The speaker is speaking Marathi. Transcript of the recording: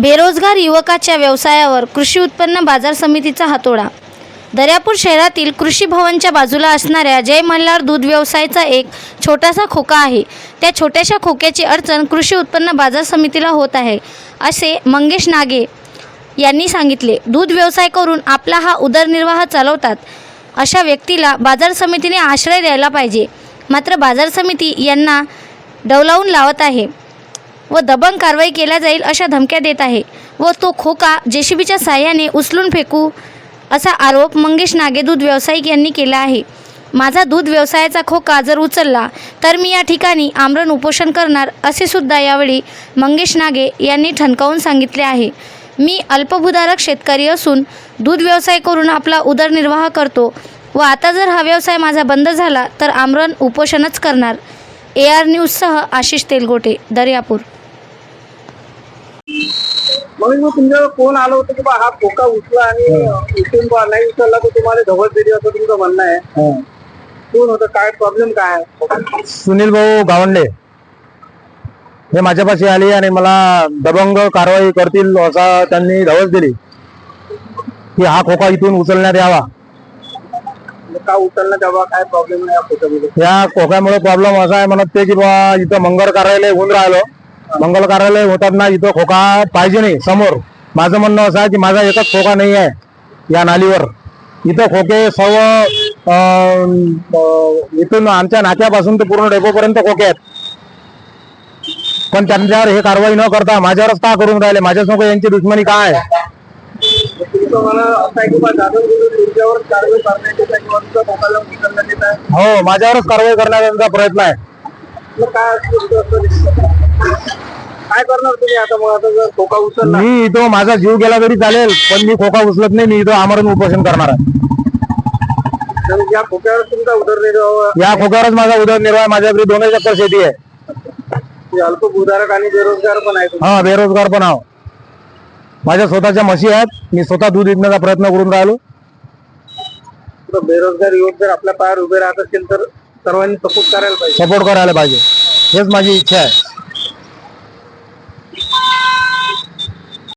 बेरोजगार युवकाच्या व्यवसायावर कृषी उत्पन्न बाजार समितीचा हातोडा. दर्यापूर शहरातील कृषी भवनच्या बाजूला असणाऱ्या जय मल्हार दूध व्यवसायाचा एक छोटासा खोका आहे. त्या छोट्याशा खोक्याची अडचण कृषी उत्पन्न बाजार समितीला होत आहे असे मंगेश नागे यांनी सांगितले. दूध व्यवसाय करून आपला हा उदरनिर्वाह चालवतात अशा व्यक्तीला बाजार समितीने आश्रय द्यायला पाहिजे. मात्र बाजार समिती यांना डवलावून लावत आहे. व दबंग कारवाई केल्या जाईल अशा धमक्या देत आहे. व तो खोका जेसीबीच्या साह्याने उचलून फेकू असा आरोप मंगेश नागे दूध व्यावसायिक यांनी केला आहे. माझा दूध व्यवसायाचा खोका जर उचलला तर मी या ठिकाणी आमरण उपोषण करणार असे सुद्धा यावेळी मंगेश नागे यांनी ठणकावून सांगितले आहे. मी अल्पभूधारक शेतकरी असून दूध व्यवसाय करून आपला उदरनिर्वाह करतो व आता जर हा व्यवसाय माझा बंद झाला तर आमरण उपोषणच करणार. ए आर न्यूजसह आशिष तेलगोटे दर्यापूर. म्हणून मग तुमच्यावर फोन आलं होतं की बा हा खोका उचला आणि उचलून बा नाही उचलला तर तुम्हाला धवल दिली असं तुमचं म्हणणं आहे. कोण होतं? काय प्रॉब्लेम काय आहे? सुनील भाऊ गावंडे. हे माझ्यापाशी आले आणि मला दबंग कारवाई करतील असा त्यांनी धवस दिली. की हा खोका इथून उचलण्यात यावा. का उचलणं तेव्हा काय प्रॉब्लेम आहे या खोक्यामध्ये? या खोक्यामुळे प्रॉब्लेम असा आहे म्हणत ते की बा इथं मंगल कार्यालय होऊन राहिलो. मंगल कार्यालय होतात ना इथं खोका पाहिजे नाही समोर. माझं म्हणणं असं आहे की माझा एकच खोका नाही आहे या नालीवर. इथं खोके सर्व इथून आमच्या नाक्यापासून ते पूर्ण डेपोपर्यंत खोके आहेत. पण त्यांच्यावर हे कारवाई न करता माझ्यावरच का करून राहिले? माझ्यासमोर यांची दुश्मनी काय आहे? हो माझ्यावरच कारवाई करण्याचा प्रयत्न आहे. काय करणार तुम्ही आता मग? आता जर खोका उचलला. मी इथं माझा जीव गेला तरी चालेल पण मी खोका उचलत नाही मी इथं आमरण उपोषण करणार आहे. तर या खोक्यावर तुमचा उदरनिर्वाह या खोक्यावरच माझा उदरनिर्वाह. माझ्याकडे दोन एकर शेती आहे. अल्पभूधारक आणि बेरोजगार पण आहे. हा बेरोजगार पण आहो. माझ्या स्वतःच्या म्हशी आहेत मी स्वतः दूध विकण्याचा प्रयत्न करून राहिलो. बेरोजगार युवक जर आपल्या पायावर उभे राहत असतील तर सर्वांनी सपोर्ट करायला पाहिजे. सपोर्ट करायला पाहिजे. हेच माझी इच्छा आहे.